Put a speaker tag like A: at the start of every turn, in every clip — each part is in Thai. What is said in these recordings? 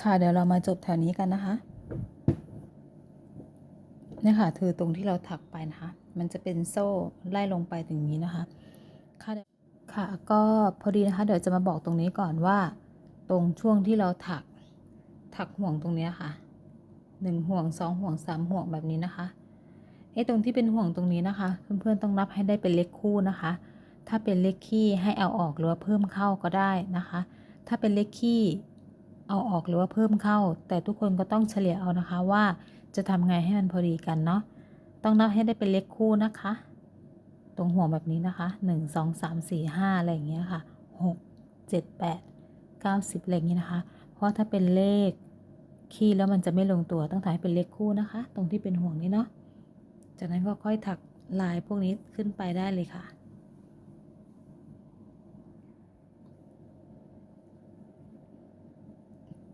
A: ค่ะเดี๋ยวเรามาจบแถวนี้กันนะคะนี่ค่ะคือตรงที่เราถักไปนะคะ มันจะเป็นโซ่ไล่ลงไปถึงนี้นะคะ ค่ะค่ะก็พอดีนะคะ เดี๋ยวจะมาบอกตรงนี้ก่อนว่า ตรงช่วงที่เราถักถักห่วงตรงนี้ค่ะหนึ่งห่วงสองห่วงสามห่วงแบบนี้นะคะไอ้ตรงที่เป็นห่วงตรงนี้นะคะ เพื่อนๆต้องนับให้ได้เป็นเลขคู่นะคะ ถ้าเป็นเลขคี่ให้เอาออกหรือว่าเพิ่มเข้าก็ได้นะคะ ถ้าเป็นเลขคี่ เอาออกหรือว่าเพิ่มเข้า แต่ทุกคนก็ต้องเฉลี่ยเอานะคะว่าจะทำไงให้มันพอดีกันเนาะต้องนับให้ได้เป็นเลขคู่นะคะ ตรงห่วงแบบนี้นะคะหนึ่งสองสามสี่ห้าอะไรอย่างเงี้ยค่ะหกเจ็ดแปดเก้าสิบอะไรอย่างเงี้ยนะคะ เพราะถ้าเป็นเลขคี่แล้วมันจะไม่ลงตัวต้องถ่ายเป็นเลขคู่นะคะ ตรงที่เป็นห่วงนี้เนาะจากนั้นก็ค่อยถักลายพวกนี้ขึ้นไปได้เลยค่ะ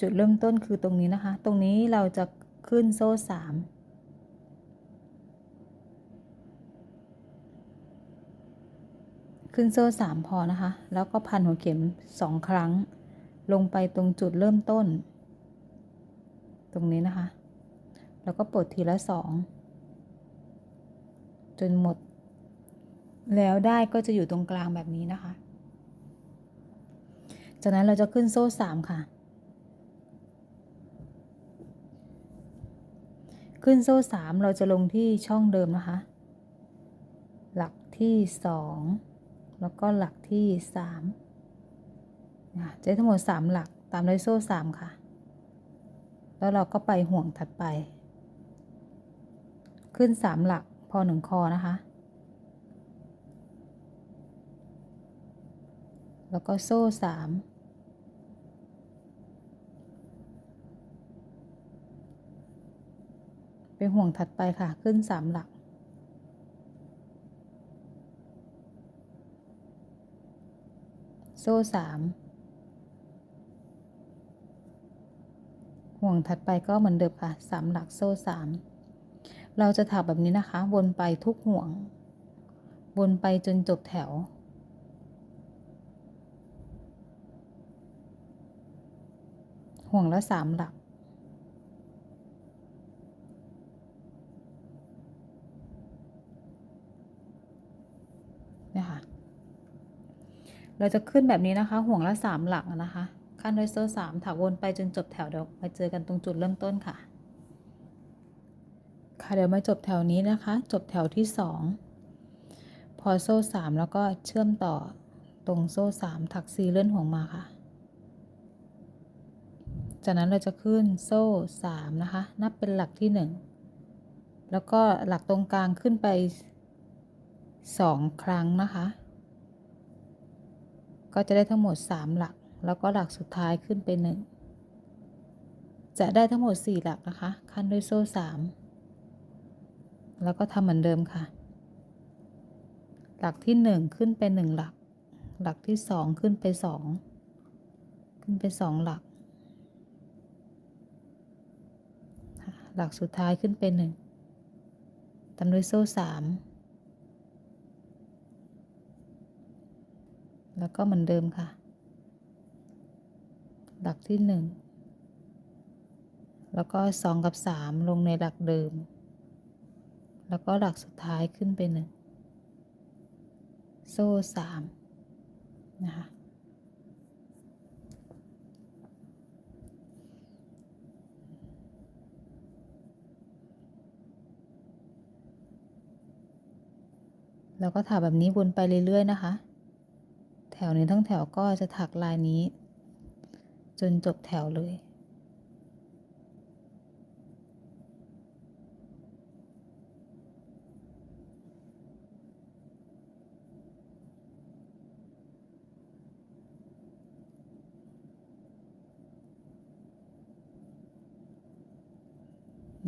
A: จุดเริ่มต้นคือตรงนี้นะคะ ตรงนี้เราจะขึ้นโซ่สามขึ้นโซ่สามพอนะคะ แล้วก็พันหัวเข็มสองครั้ง ลงไปตรงจุดเริ่มต้น ตรงนี้นะคะ แล้วก็ปลดทีละสองจนหมด แล้วได้ก็จะอยู่ตรงกลางแบบนี้นะคะ จากนั้นเราจะขึ้นโซ่สามค่ะ ขึ้นโซ่สามเราจะลงที่ช่องเดิมนะคะ หลักที่สองแล้วก็หลักที่สามจะได้ทั้งหมดสามหลักตามด้วยโซ่สามค่ะ แล้วเราก็ไปห่วงถัดไป ขึ้นสามหลักพอหนึ่งคอนะคะ แล้วก็โซ่สาม ไปห่วงถัดไปค่ะ ขึ้นสามหลัก โซ่สามห่วงถัดไปก็เหมือนเดิมค่ะสามหลักโซ่สามเราจะถักแบบนี้นะคะ วนไปทุกห่วง วนไปจนจบแถวห่วงละสามหลัก นะคะ เราจะขึ้นแบบนี้นะคะ ห่วงละสามหลักนะคะขั้นด้วยโซ่สามถักวนไปจนจบแถวเดี๋ยวมาเจอกันตรงจุดเริ่มต้นค่ะ ค่ะเดี๋ยวมาจบแถวนี้นะคะ จบแถวที่สองพอโซ่สามแล้วก็เชื่อมต่อตรงโซ่สามถักซีเลื่อนห่วงมาค่ะ จากนั้นเราจะขึ้นโซ่สามนะคะ นับเป็นหลักที่หนึ่งแล้วก็หลักตรงกลางขึ้นไปสองครั้งนะคะ ก็จะได้ทั้งหมด 3 หลัก แล้วก็หลักสุดท้ายขึ้นเป็น 1 จะได้ทั้งหมด 4 หลักนะคะ ขั้นด้วยโซ่ 3 แล้วก็ทำเหมือนเดิมค่ะ หลักที่ 1 ขึ้นเป็น 1 หลัก หลักที่ 2 ขึ้นไป 2 ขึ้นไป 2 หลัก หลักสุดท้ายขึ้นเป็น 1ตามด้วยโซ่ 3 แล้วก็เหมือนเดิมค่ะ หลักที่หนึ่งแล้วก็สองกับสามลงในหลักเดิม แล้วก็หลักสุดท้ายขึ้นไปหนึ่งโซ่สามนะคะแล้วก็ถักแบบนี้วนไปเรื่อยๆนะคะ ถวนี้ทั้งแถวก็จะถักลายนี้ จนจบแถวเลย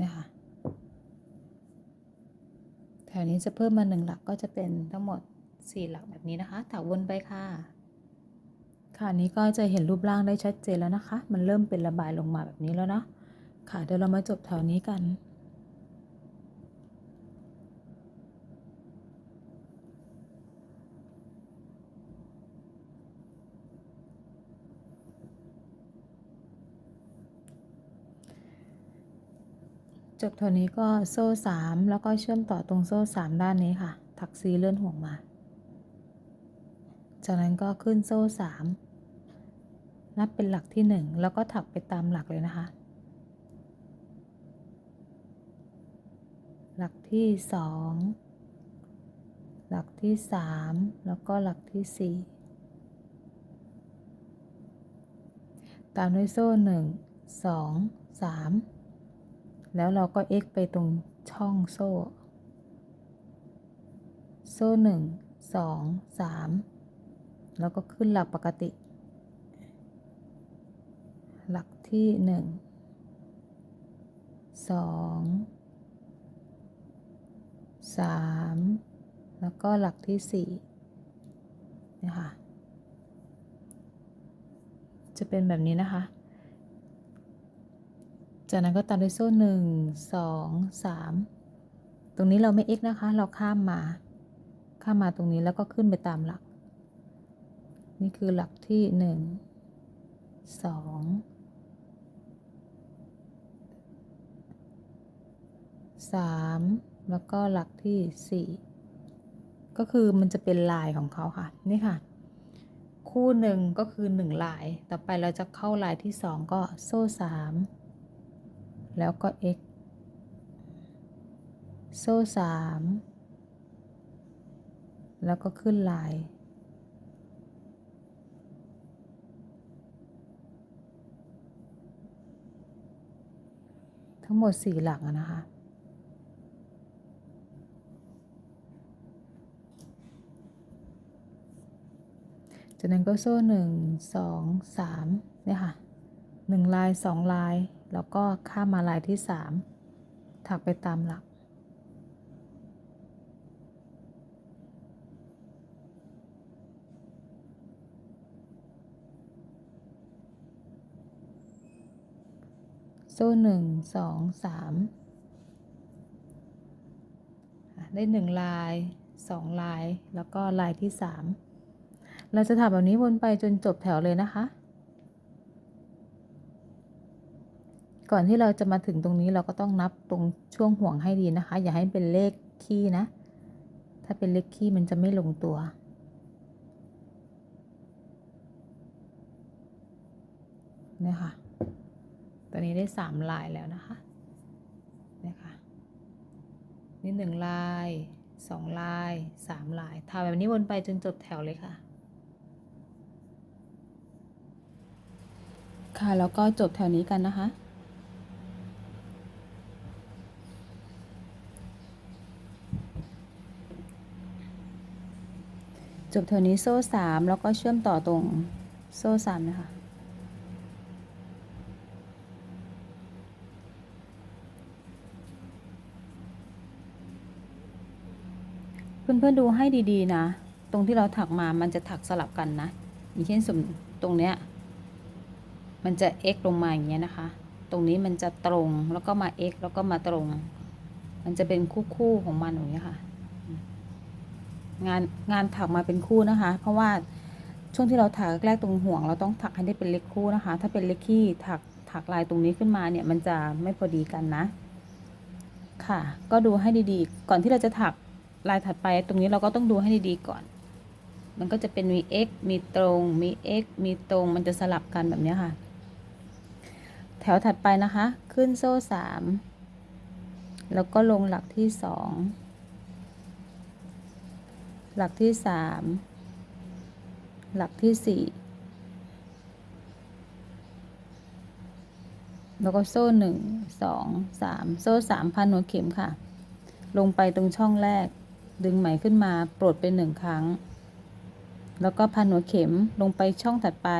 A: นี่ยค่ะแถวนี้จะเพิ่มมาหนึ่งหลักก็จะเป็นทั้งหมด สี่หลักแบบนี้นะคะถักวนไปค่ะ ค่ะนี้ก็จะเห็นรูปร่างได้ชัดเจนแล้วนะคะ มันเริ่มเป็นระบายลงมาแบบนี้แล้วเนาะค่ะเดี๋ยวเรามาจบแถวนี้กันจบเท่านี้ก็โซ่สามแล้วก็เชื่อมต่อตรงโซ่สามด้านนี้ค่ะ ถักซีเลื่อนห่วงมา จากนั้นก็ขึ้นโซ่สามนับเป็นหลักที่หนึ่งแล้วก็ถักไปตามหลักเลยนะคะ หลักที่สองหลักที่สามแล้วก็หลักที่สี่ตามด้วยโซ่หนึ่งสองสามแล้วเราก็ x ไปตรงช่องโซ่ โซ่หนึ่งสองสาม แล้วก็ขึ้นหลักปกติ หลักที่หนึ่งสองสามแล้วก็หลักที่สี่นี่ค่ะจะเป็นแบบนี้นะคะ จากนั้นก็ตามด้วยโซ่หนึ่งสองสามตรงนี้เราไม่ x นะคะ เราข้ามมา ข้ามมาตรงนี้แล้วก็ขึ้นไปตามหลัก นี่คือหลักที่หนึ่งสองสามแล้วก็หลักที่สี่ก็คือมันจะเป็นลายของเขาค่ะ นี่ค่ะ คู่หนึ่งก็คือหนึ่งลาย ต่อไปเราจะเข้าลายที่สองก็โซ่สามแล้วก็ x โซ่สามแล้วก็ขึ้นลาย ทั้งหมดสี่หลักนะคะ จากนั้นก็โซ่หนึ่งสองสามเนี่ยค่ะหนึ่งลายสองลาย แล้วก็ข้ามมาลายที่สามถักไปตามหลัก ซ่หนึ่งสองสามได้หนึ่งลายสองลาย แล้วก็ลายที่สามเราจะถักแบบนี้วนไปจนจบแถวเลยนะคะ ก่อนที่เราจะมาถึงตรงนี้เราก็ต้องนับตรงช่วงห่วงให้ดีนะคะ อย่าให้เป็นเลขคี่นะ ถ้าเป็นเลขคี่มันจะไม่ลงตัวเนี่ยค่ะ อนนี้ได้สามลายแล้วนะคะเนี่ยค่ะนี่หนึ่งลายสองลายสามลายทำแบบนี้วนไปจนจบแถวเลยค่ะ ค่ะแล้วก็จบแถวนี้กันนะคะจบแถวนี้โซ่สามแล้วก็เชื่อมต่อตรงโซ่สามนะคะ เพื่อนๆดูให้ดีๆนะ ตรงที่เราถักมามันจะถักสลับกันนะ อย่างเช่นสมตรงเนี้ย มันจะ x ลงมาอย่างเงี้ยนะคะ ตรงนี้มันจะตรงแล้วก็มา x แล้วก็มาตรง มันจะเป็นคู่ๆของมันอย่างเงี้ยค่ะ งานงานถักมาเป็นคู่นะคะ เพราะว่าช่วงที่เราถักแรกตรงห่วง เราต้องถักให้ได้เป็นเลขคู่นะคะ ถ้าเป็นเลขขี้ถักถักลายตรงนี้ขึ้นมาเนี่ยมันจะไม่พอดีกันนะ ค่ะ ก็ดูให้ดีๆ ก่อนที่เราจะถัก ลายถัดไปตรงนี้เราก็ต้องดูให้ดีๆก่อน มันก็จะเป็นมี x มีตรง มี x มีตรง มันจะสลับกันแบบนี้ค่ะ แถวถัดไปนะคะ ขึ้นโซ่สามแล้วก็ลงหลักที่สองหลักที่สามหลักที่สี่แล้วก็โซ่หนึ่งสองสามโซ่สามพันหัวเข็มค่ะ ลงไปตรงช่องแรก ดึงไหมขึ้นมาปลดไปหนึ่งครั้ง แล้วก็พันหัวเข็มลงไปช่องถัดไป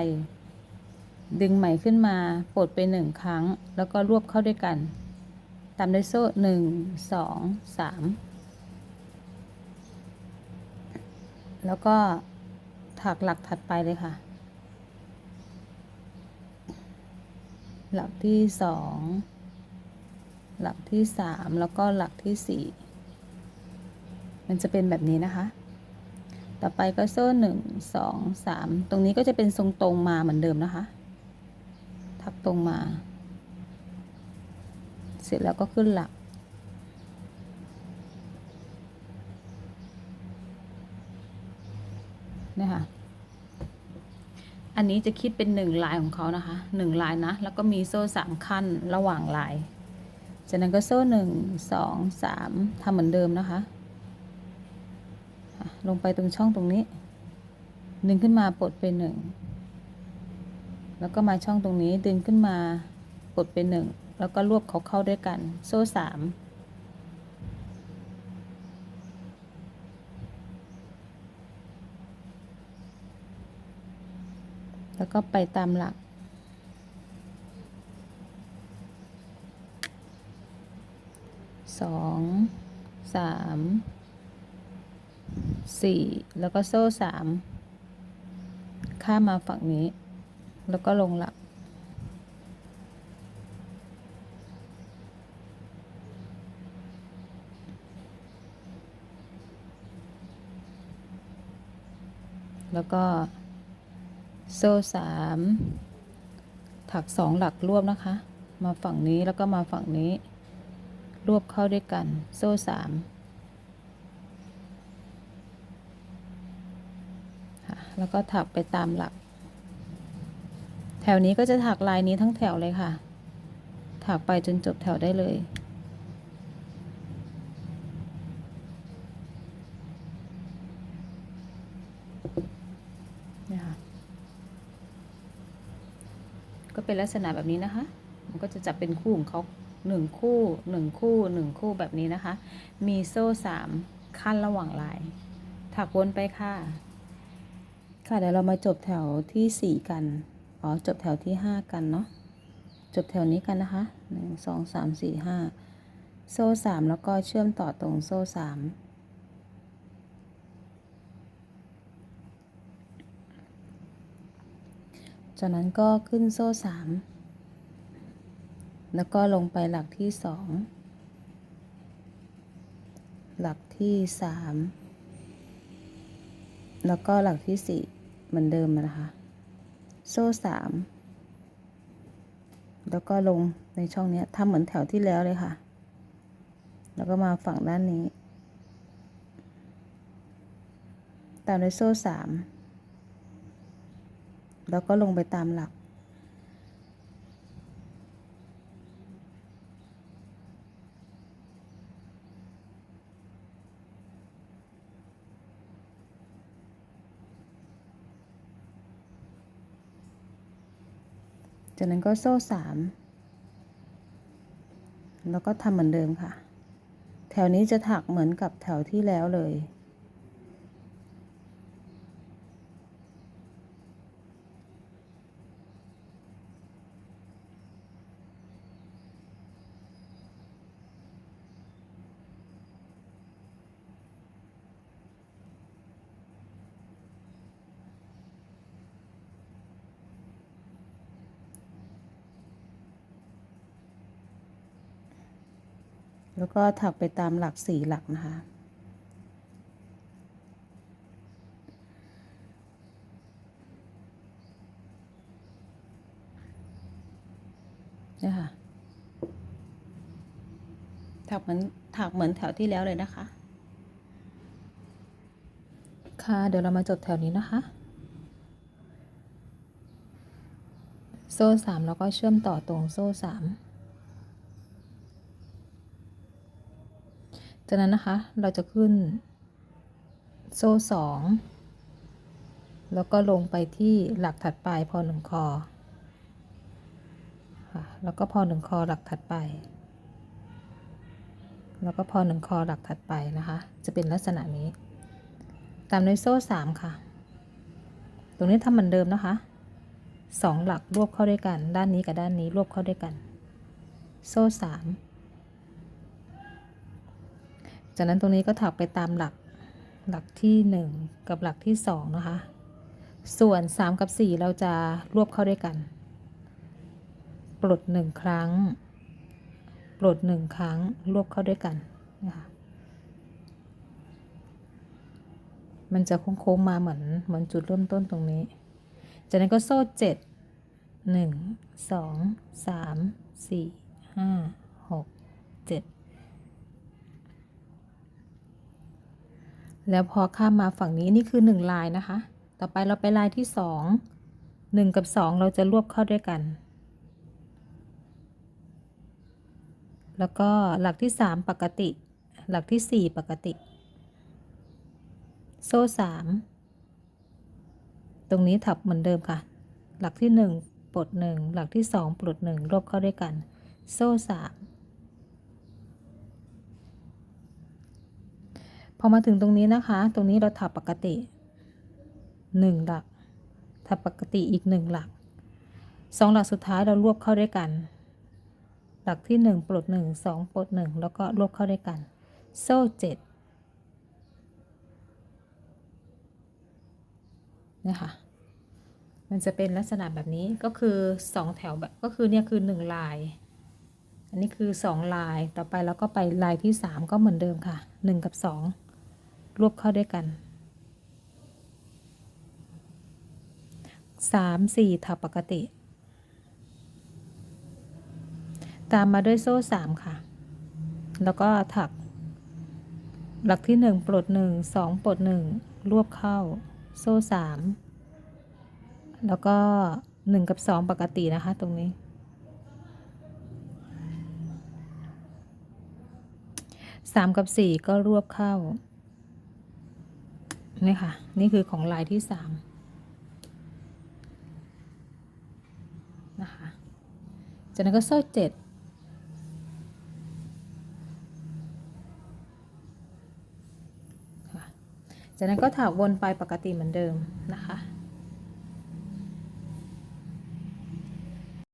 A: ดึงไหมขึ้นมาปลดไปหนึ่งครั้ง แล้วก็รวบเข้าด้วยกัน ตามด้วยโซ่หนึ่งสองสามแล้วก็ถักหลักถัดไปเลยค่ะ หลักที่สองหลักที่สามแล้วก็หลักที่สี่ มันจะเป็นแบบนี้นะคะ ต่อไปก็โซ่หนึ่งสองสามตรงนี้ก็จะเป็นทรงตรงมาเหมือนเดิมนะคะ ทักตรงมา เสร็จแล้วก็ขึ้นหลักนี่ค่ะอันนี้จะคิดเป็นหนึ่งลายของเขานะคะหนึ่งลายนะ แล้วก็มีโซ่สามขั้นระหว่างลายจากนั้นก็โซ่หนึ่งสองสามทำเหมือนเดิมนะคะ ลงไปตรงช่องตรงนี้ดึงขึ้นมาปลดเป็นหนึ่งแล้วก็มาช่องตรงนี้ดึงขึ้นมาปลดเป็นหนึ่งแล้วก็รวบเขาเข้าด้วยกัน โซ่สามแล้วก็ไปตามหลัก สอง สาม 4 แล้วก็โซ่ 3 ข้ามาฝั่งนี้ แล้วก็ลงหลัก แล้วก็ โซ่ 3 ถัก 2 หลักรวบนะคะ มาฝั่งนี้แล้วก็มาฝั่งนี้ รวบเข้าด้วยกัน โซ่ 3 แล้วก็ถักไปตามหลัก แถวนี้ก็จะถักลายนี้ทั้งแถวเลยค่ะ ถักไปจนจบแถวได้เลยนี่ยค่ะก็เป็นลักษณะแบบนี้นะคะ มันก็จะจับเป็นคู่ของเขาหนึ่งคู่หนึ่งคู่หนึ่งคู่แบบนี้นะคะ มีโซ่สามขั้นระหว่างลาย ถักวนไปค่ะ ค่ะเดี๋ยวเรามาจบแถวที่สี่กันอ๋อจบแถวที่ห้ากันเนาะจบแถวนี้กันนะคะหนึ่งสองสามสี่ห้าโซ่สามแล้วก็เชื่อมต่อตรงโซ่สามจากนั้นก็ขึ้นโซ่สามแล้วก็ลงไปหลักที่สองหลักที่สามแล้วก็หลักที่สี่ เหมือนเดิมนะคะ โซ่สามแล้วก็ลงในช่องนี้ทำเหมือนแถวที่แล้วเลยค่ะ แล้วก็มาฝั่งด้านนี้ ตามด้วยโซ่สามแล้วก็ลงไปตามหลัก จากนั้นก็โซ่สามแล้วก็ทำเหมือนเดิมค่ะ แถวนี้จะถักเหมือนกับแถวที่แล้วเลย แล้วก็ถักไปตามหลักสี่หลักนะคะ นี่ค่ะ ถักเหมือนถักเหมือนแถวที่แล้วเลยนะคะ ค่ะ เดี๋ยวเรามาจบแถวนี้นะคะ โซ่สามแล้วก็เชื่อมต่อตรงโซ่สาม จากนั้นนะคะเราจะขึ้นโซ่สองแล้วก็ลงไปที่หลักถัดไปพอหนึ่งคอค่ะแล้วก็พอหนึ่งคอหลักถัดไป แล้วก็พอหนึ่งคอหลักถัดไปนะคะ จะเป็นลักษณะนี้ ตามด้วยโซ่สามค่ะ ตรงนี้ทำเหมือนเดิมนะคะสองหลักรวบเข้าด้วยกัน ด้านนี้กับด้านนี้รวบเข้าด้วยกัน โซ่สาม จากนั้นตรงนี้ก็ถักไปตามหลักหลักที่ 1 กับหลักที่ 2 นะคะ ส่วน 3 กับ 4 เราจะรวบเข้าด้วยกัน ปลด 1 ครั้ง ปลด 1 ครั้ง รวบเข้าด้วยกันนะคะมันจะโค้งมาเหมือนเหมือนจุดเริ่มต้นตรงนี้ จากนั้นก็โซ่ 7 1 2 3 4 5 แล้วพอข้ามมาฝั่งนี้นี่คือ 1 ลายนะคะ ต่อไปเราไปลายที่ 2 1 กับ 2 เราจะรวบเข้าด้วยกัน แล้วก็หลักที่ 3 ปกติ หลักที่ 4 ปกติ โซ่ 3 ตรงนี้ถับเหมือนเดิมค่ะ หลักที่ 1 ปลด 1 หลักที่ 2 ปลด 1 รวบเข้าด้วยกัน โซ่ 3 พอมาถึงตรงนี้นะคะ ตรงนี้เราถับปกติหนึ่งหลัก ถับปกติอีกหนึ่งหลักสองหลักสุดท้ายเรารวบเข้าด้วยกัน หลักที่หนึ่งปลดหนึ่งสองปลดหนึ่งแล้วก็รวบเข้าด้วยกัน โซ่เจ็ดนี่ค่ะมันจะเป็นลักษณะแบบนี้ก็คือสองแถวแบบก็คือเนี่ยคือหนึ่งลายอันนี้คือสองลาย ต่อไปเราก็ไปลายที่สามก็เหมือนเดิมค่ะหนึ่งกับสอง รวบเข้าด้วยกันสามสี่ถับปกติ ตามมาด้วยโซ่สามค่ะ แล้วก็ถัก หลักที่หนึ่งปลดหนึ่งสองปลดหนึ่งรวบเข้า โซ่สามแล้วก็หนึ่งกับสองปกตินะคะตรงนี้สามกับสี่ก็รวบเข้า นี่ค่ะ นี่คือของลายที่สามนะคะจากนั้นก็โซ่เจ็ดค่ะจากนั้นก็ถักวนไปปกติเหมือนเดิมนะคะ